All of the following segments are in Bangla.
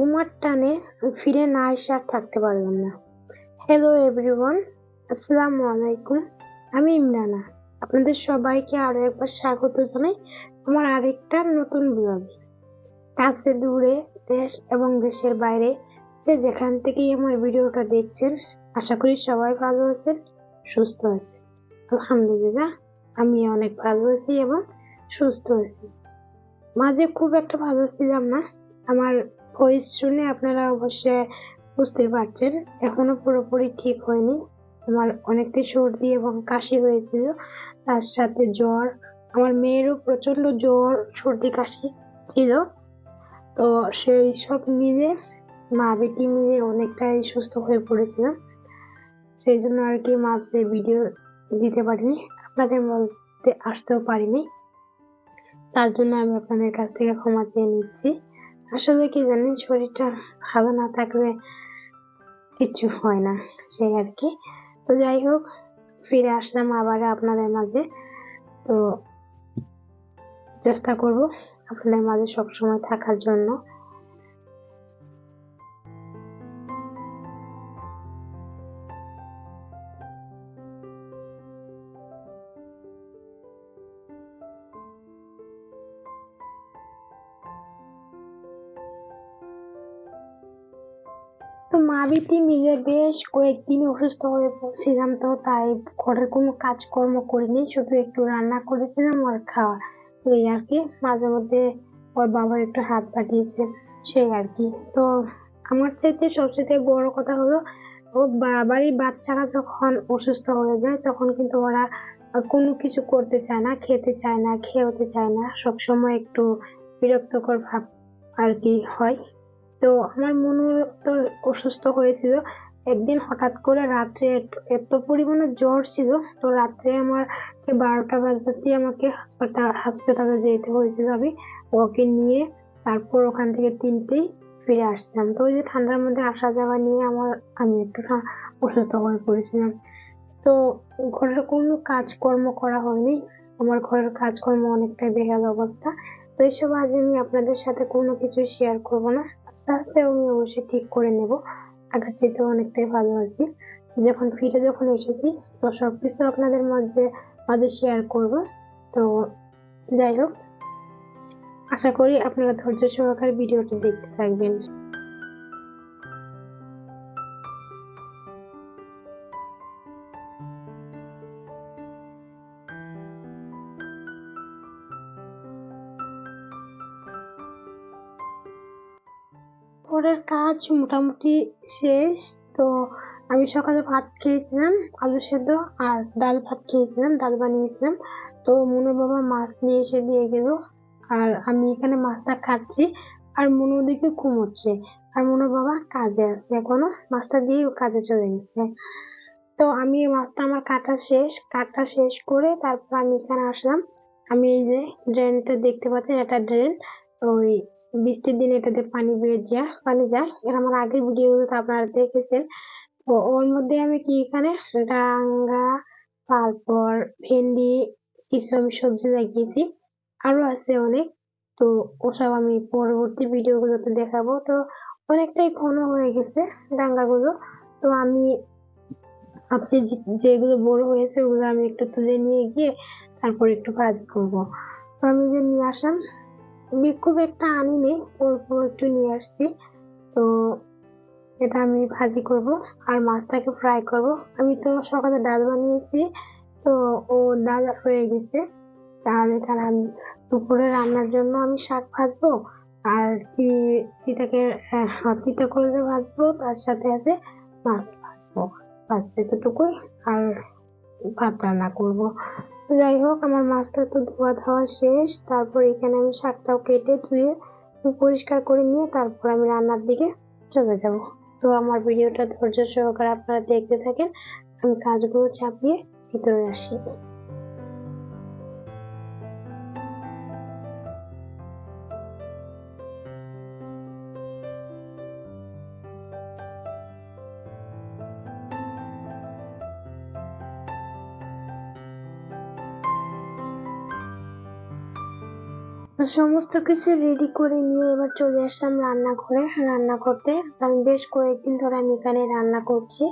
তোমার টানে ফিরে না এসে আর থাকতে পারলাম না। হ্যালো এভরিওয়ান আসসালামু আলাইকুম। আমি ইমরানা। আপনাদের সবাইকে আরও একবার স্বাগত জানাই আমার আরেকটা নতুন ব্লগ কাছে দূরে দেশ এবং দেশের বাইরে যে যেখান থেকেই আমার ভিডিওটা দেখছেন, আশা করি সবাই ভালো আছেন, সুস্থ আছেন। আলহামদুলিল্লাহ, আমি অনেক ভালো আছি এবং সুস্থ আছি। মাঝে খুব একটা ভালো ছিলাম না। আমার ভয়েস শুনে আপনারা অবশ্যই বুঝতে পারছেন। এখনও পুরোপুরি ঠিক হয়নি। আমার অনেকটাই সর্দি এবং কাশি হয়েছিল। তার সাথে জ্বর, আমার মেয়েরও প্রচণ্ড জ্বর, সর্দি, কাশি ছিল। তো সেই সব মিলে, মা বেটি মিলে অনেকটাই সুস্থ হয়ে পড়েছিলাম। সেই জন্য আর কি মাঝে ভিডিও দিতে পারিনি। আপনাদের মধ্যে আসতেও পারিনি। তার জন্য আমি আপনাদের কাছ থেকে ক্ষমা চেয়ে নিচ্ছি। আসলে কি জানেন শরীরটা ভালো না থাকলে কিছু হয় না, সেই আর কি। তো যাই হোক, ফিরে আসলাম আবার আপনাদের মাঝে। তো চেষ্টা করব আপনাদের মাঝে সবসময় থাকার জন্য। বিটি বেশ কয়েকদিন অসুস্থ হয়ে পড়ছিলাম তো, তাই ঘরের কোনো কাজকর্ম করিনি, শুধু একটু রান্না করেছিলাম আর খাওয়া। এই আর কি, মাঝে মধ্যে ওর বাবা একটু হাত পাঠিয়েছে, সেই আর কি। তো আমার চাইতে সবচেয়ে বড় কথা হলো, ও বাড়ির বাচ্চারা যখন অসুস্থ হয়ে যায়, তখন কিন্তু ওরা কোনো কিছু করতে চায় না, খেতে চায় না খেতে চায় না, সবসময় একটু বিরক্তকর ভাব আর কি হয়। তো আমার মনে তো অসুস্থ হয়েছিল। একদিন হঠাৎ করে রাত্রে এত পরিমাণে জ্বর ছিল, তো রাত্রে আমার বারোটা বাজতেই আমাকে হাসপাতাল হাসপাতালে যেতে হয়েছিল আমি। ওকে নিয়ে তারপর ওখান থেকে তিনটেই ফিরে আসছিলাম। তো ওই যে ঠান্ডার মধ্যে আসা যাওয়া নিয়ে আমার, আমি একটু অসুস্থ হয়ে পড়েছিলাম। তো ঘরের কোনো কাজকর্ম করা হয়নি। আমার ঘরের কাজকর্ম অনেকটাই বেহাল অবস্থা। তো এইসব আজ আমি আপনাদের সাথে কোনো কিছু শেয়ার করব না। আস্তে আস্তে আমি অবশ্যই ঠিক করে নেব। আগের চেয়ে অনেকটাই ভালো আছি। যখন ফিরে যখন এসেছি, তো সব কিছু আপনাদের মাঝে মাঝে শেয়ার করব। তো যাই হোক, আশা করি আপনারা ধৈর্য সহকারে ভিডিওটি দেখতে থাকবেন। ঘরের কাজ মোটামুটি শেষ। তো আমি সকালে ভাত খেয়েছিলাম, আলু সেদ্ধ আর ডাল ভাত খেয়েছিলাম, ডাল বানিয়েছিলাম। তো মনুর বাবা মাছ নিয়ে এসে দিয়ে গেল আর আমি এখানে মাছটা খাচ্ছি আর মনু দিকে ঘুমোচ্ছে আর মনুর বাবা কাজে আছে এখনও, মাছটা দিয়ে কাজে চলে গেছে। তো আমি মাছটা আমার কাটা শেষ কাটা শেষ করে তারপর আমি এখানে আসলাম। আমি এই যে ড্রেনটা দেখতে পাচ্ছি এটা ড্রেন ওই বৃষ্টির দিনে এটাতে পানি বের যায় পানি যায় এটা আমার আগের ভিডিওতে আপনারা দেখেছেন। তো ওর মধ্যে আমি কি এখানে? ডাঙ্গা তারপর ভেন্ডি, কিছু আমি সবজি লাগিয়েছি। আরও আছে অনেক। তো ওসব আমি পরবর্তী ভিডিওগুলোতে দেখাবো। তো অনেকটাই ঘন হয়ে গেছে ডাঙ্গাগুলো। তো আমি ভাবছি যেগুলো বড় হয়েছে ওগুলো আমি একটু তুলে নিয়ে গিয়ে তারপর একটু কাজ করব। তো আমি যে নিয়ে আসলাম খুব একটা আনিনি অল্প একটু নিয়ে আসছি। তো এটা আমি ভাজি করব আর মাছটাকে ফ্রাই করব। আমি তো সকালে ডাল বানিয়েছি, তো ও ডাল হয়ে গেছে। তাহলে তাহলে আমি, দুপুরে রান্নার জন্য আমি শাক ভাজবো আর তিতাকে তিতা করলে ভাজবো, তার সাথে আছে মাছ ভাজবো। বাস এতটুকুই আর ভাত রান্না করব। যাই হোক আমার মাছটা তো ধোয়া ধাওয়া শেষ। তারপর এখানে আমি শাকটাও কেটে ধুয়ে পরিষ্কার করে নিয়ে তারপর আমি রান্নার দিকে চলে যাব। তো আমার ভিডিওটা ধৈর্য সহকারে আপনারা দেখতে থাকেন। আমি কাজগুলো চাপিয়ে ভিতরে আসি। সমস্ত কিছু রেডি করে নিয়ে এবার চলে আসলাম রান্নাঘরে। রান্না করতে আমি বেশ কয়েকদিন ধরে আমি এখানে রান্না করছি।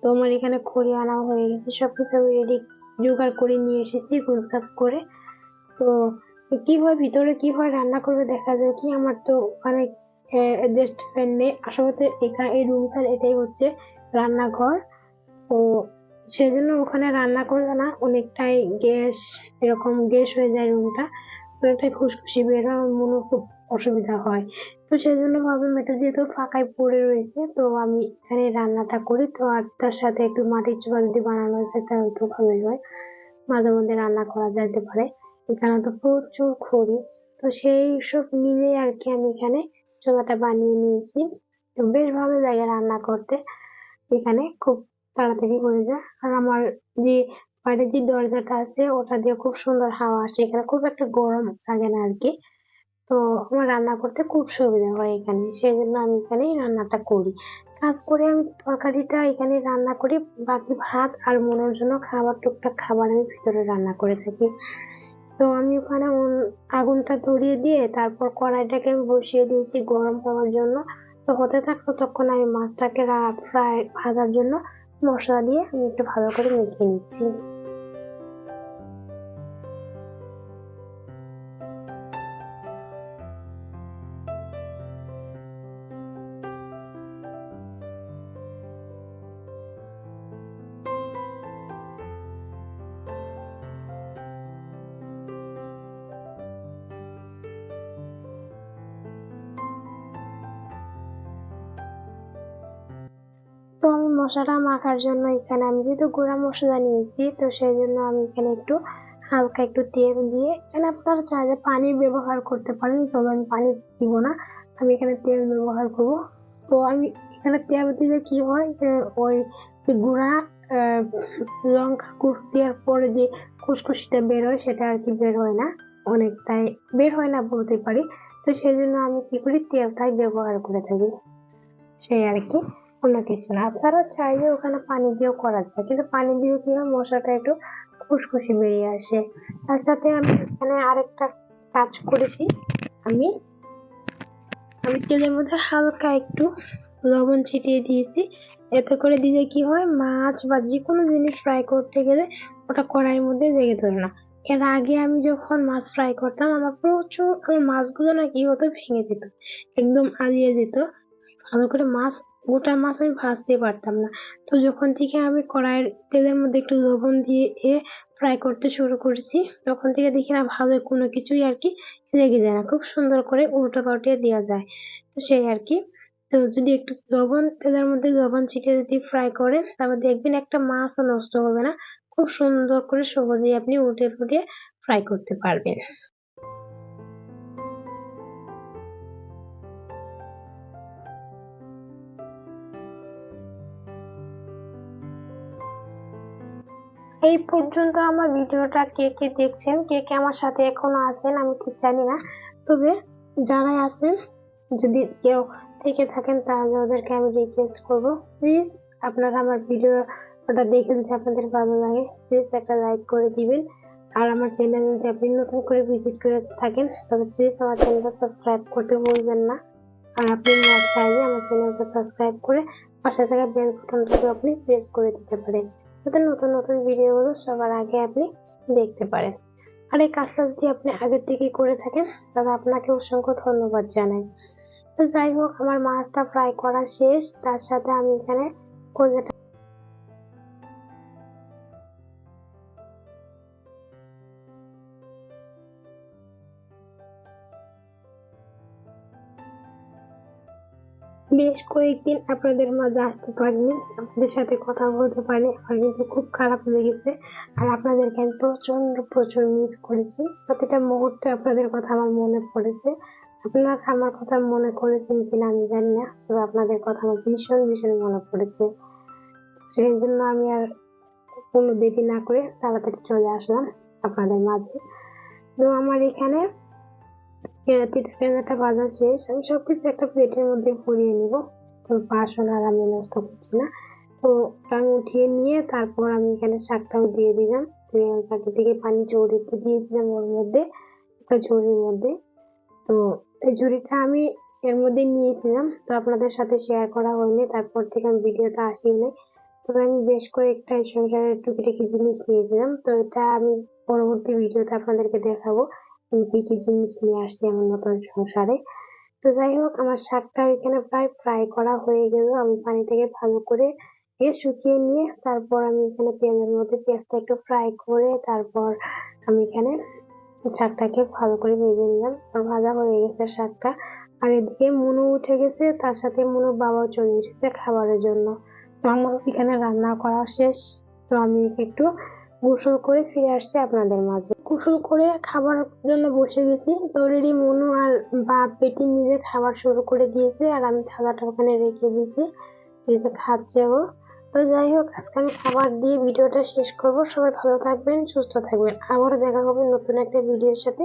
তো আমার এখানে খড়ি আনা হয়ে গেছে, সবকিছু আমি রেডি জোগাড় করে নিয়ে এসেছি গুছগাছ করে। তো কি হয়, ভিতরে কি হয়, রান্না করবে দেখা যায় কি, আমার তো ওখানে অ্যাডজাস্ট ফ্যান নেই আসলে এখানে এই রুমটার এটাই হচ্ছে রান্নাঘর। তো সেজন্য ওখানে রান্না করলে না, অনেকটাই গ্যাস, এরকম গ্যাস হয়ে যায় রুমটা অনেকটাই খুশখুশি বের হয় আমার মনে খুব অসুবিধা হয়। তো সেই জন্য ভাবলাম এটা যেহেতু ফাঁকায় পড়ে রয়েছে, তো আমি এখানে রান্নাটা করি। তো আর তার সাথে একটু মাটির চুলা যদি বানানো যায় তাহলে তো ভালোই হয়। মাঝে মধ্যে রান্না করা যেতে পারে। এখানে তো প্রচুর খড়ি। তো সেই সব মিলে আর কি আমি এখানে চোলাটা বানিয়ে নিয়েছি। তো বেশ ভালো লাগে রান্না করতে। এখানে খুব তাড়াতাড়ি হয়ে যায়। আর আমার যে বাইরে যে দরজাটা আছে, ওটা দিয়ে খুব সুন্দর হাওয়া আসে। এখানে খুব একটা গরম লাগে না আর কি তো আমার রান্না করতে খুব সুবিধা হয় এখানে। সেই জন্য আমি এখানেই রান্নাটা করি। কাজ করে আমি তরকারিটা এখানে রান্না করি। বাকি ভাত আর মনের জন্য খাবার, টুকটাক খাবার আমি ভিতরে রান্না করে থাকি। তো আমি ওখানে আগুনটা ধরিয়ে দিয়ে তারপর কড়াইটাকে আমি বসিয়ে দিয়েছি গরম হওয়ার জন্য। তো হতে থাকল তখন আমি মাছটাকে ফ্রাই, ভাজার জন্য মশলা দিয়ে আমি একটু ভালো করে মেখে নিচ্ছি। মশলাটা মাখার জন্য এখানে আমি যেহেতু গুঁড়া মশলা নিয়েছি, তো সেই জন্য আমি এখানে একটু হালকা একটু তেল দিয়ে এখানে আপনারা চাইলে পানি ব্যবহার করতে পারেন, তবে আমি পানি দিব না। আমি এখানে তেল ব্যবহার করব। তো আমি এখানে তেল দিলে কি হয় যে ওই গুঁড়া লঙ্কা কুট দেওয়ার পরে যে খুসখুসিটা বের হয় সেটা আর কি বের হয় না, অনেকটাই বের হয় না বলতে পারি। তো সেই জন্য আমি কি করি, তেলটাই ব্যবহার করে থাকি। সেই আর কি। অন্য কিছু না। আপনারা চাইলে ওখানে পানি দিয়েও করা যায়, কিন্তু পানি দিয়ে কি হয় মশলাটা একটু খুসখুসি বেরিয়ে আসে। তার সাথে আমি এখানে আরেকটা কাজ করেছি। আমি আমি তেলের মধ্যে হালকা একটু লবণ ছিটিয়ে দিয়েছি। এতে করে দিলে কি হয়, মাছ বা যে কোনো জিনিস ফ্রাই করতে গেলে ওটা কড়াইয়ের মধ্যে লেগে ধরে না। এর আগে আমি যখন মাছ ফ্রাই করতাম, আমার প্রচুর মাছগুলো না কি হতো ভেঙে যেত, একদম আলিয়ে যেত। ভালো করে মাছ গোটা মাছ আমি ভাজতে পারতাম না। তো যখন থেকে আমি কড়াইয়ের তেলের মধ্যে একটু লবণ দিয়ে এ ফ্রাই করতে শুরু করেছি, তখন থেকে দেখি না ভালো কোনো কিছুই আর কি লেগে যায় না। খুব সুন্দর করে উল্টো পাল্টে দেওয়া যায়। তো সেই আর কি। তো যদি একটু লবণ, তেলের মধ্যে লবণ ছিটিয়ে যদি ফ্রাই করেন তারপর দেখবেন একটা মাছও নষ্ট হবে না। খুব সুন্দর করে সহজেই আপনি উল্টে ফুটে ফ্রাই করতে পারবেন। এই পর্যন্ত আমার ভিডিওটা কে কে দেখছেন, কে কে আমার সাথে এখনও আছেন, আমি ঠিক জানি না। তবে যারাই আছেন, যদি কেউ থেকে থাকেন, তাহলে ওদেরকে আমি রিকোয়েস্ট করব। প্লিজ আপনারা আমার ভিডিওটা দেখে যদি আপনাদের ভালো লাগে প্লিজ একটা লাইক করে দিবেন। আর আমার চ্যানেল যদি আপনি নতুন করে ভিজিট করে থাকেন, তবে প্লিজ আমার চ্যানেলটা সাবস্ক্রাইব করতে ভুলবেন না। আর আপনি চাইলে আমার চ্যানেলটা সাবস্ক্রাইব করে পাশে থাকা বেল বাটনটাকে আপনি প্রেস করে দিতে পারেন। যাতে নতুন নতুন ভিডিওগুলো সবার আগে আপনি দেখতে পারেন। আর এই কাজটা যদি আপনি আগের থেকে করে থাকেন, তাহলে আপনাকে অসংখ্য ধন্যবাদ জানাই। তো যাই হোক, আমার মাছটা ফ্রাই করা শেষ। তার সাথে আমি এখানে কলকাতা বেশ কয়েকদিন আপনাদের মাঝে আসতে পারিনি, আপনাদের সাথে কথা বলতে পারি আমার কিন্তু খুব খারাপ লেগেছে আর আপনাদেরকে আমি প্রচণ্ড প্রচুর মিস করেছি। প্রতিটা মুহূর্তে আপনাদের কথা আমার মনে পড়েছে। আপনারা আমার কথা মনে করেছেন কিনা আমি জানি না, তবে আপনাদের কথা আমার ভীষণ ভীষণ মনে পড়েছে। সেই জন্য আমি আর কোনো দেরি না করে তাড়াতাড়ি চলে আসলাম আপনাদের মাঝে। তো আমার এখানে বাজার শেষ, আমি একটা প্লেটের মধ্যে তো বাসন আর আমি নষ্ট করছি না। তো আমি উঠিয়ে নিয়ে তারপর আমি এখানে শাকটাও দিয়ে দিলাম। তো থেকে পানি দিয়েছিলাম ওর মধ্যে, একটা ঝুড়ির মধ্যে। তো এই ঝুড়িটা আমি এর মধ্যে নিয়েছিলাম। তো আপনাদের সাথে শেয়ার করা হয়নি, তারপর থেকে আমি ভিডিওটা আসিনি তবে আমি বেশ কয়েকটা সংসারের টুকিটাকি জিনিস নিয়েছিলাম। তো এটা আমি পরবর্তী ভিডিওতে আপনাদেরকে দেখাবো। কি কি জিনিস নিয়ে আসছি আমার নতুন সংসারে? তো যাই হোক, আমার শাকটা এখানে প্রায় ফ্রাই করা হয়ে গেল। আমি পানিটাকে ভালো করে শুকিয়ে নিয়ে তারপর আমি এখানে পেঁয়াজের মধ্যে পেঁয়াজটা একটু ফ্রাই করে তারপর আমি এখানে শাকটাকে ভালো করে ভেজে নিলাম। আর ভাজা হয়ে গেছে শাকটা। আর এদিকে মুনু উঠে গেছে, তার সাথে মুনুর বাবাও চলে এসেছে খাবারের জন্য। আমার এখানে রান্না করা শেষ। তো আমি একটু গোসল করে ফিরে আসছে আপনাদের মাঝে। গোসল করে খাবার জন্য বসে গেছি। অলরেডি মনু আর বা পেটি নিজে খাবার শুরু করে দিয়েছে আর আমি থালাটা ওখানে রেখে দিয়েছি। নিজে খাচ্ছে ও। তো যাই হোক, আজকে আমি খাবার দিয়ে ভিডিওটা শেষ করব। সবাই ভালো থাকবেন, সুস্থ থাকবেন। আবারও দেখা হবে নতুন একটা ভিডিওর সাথে।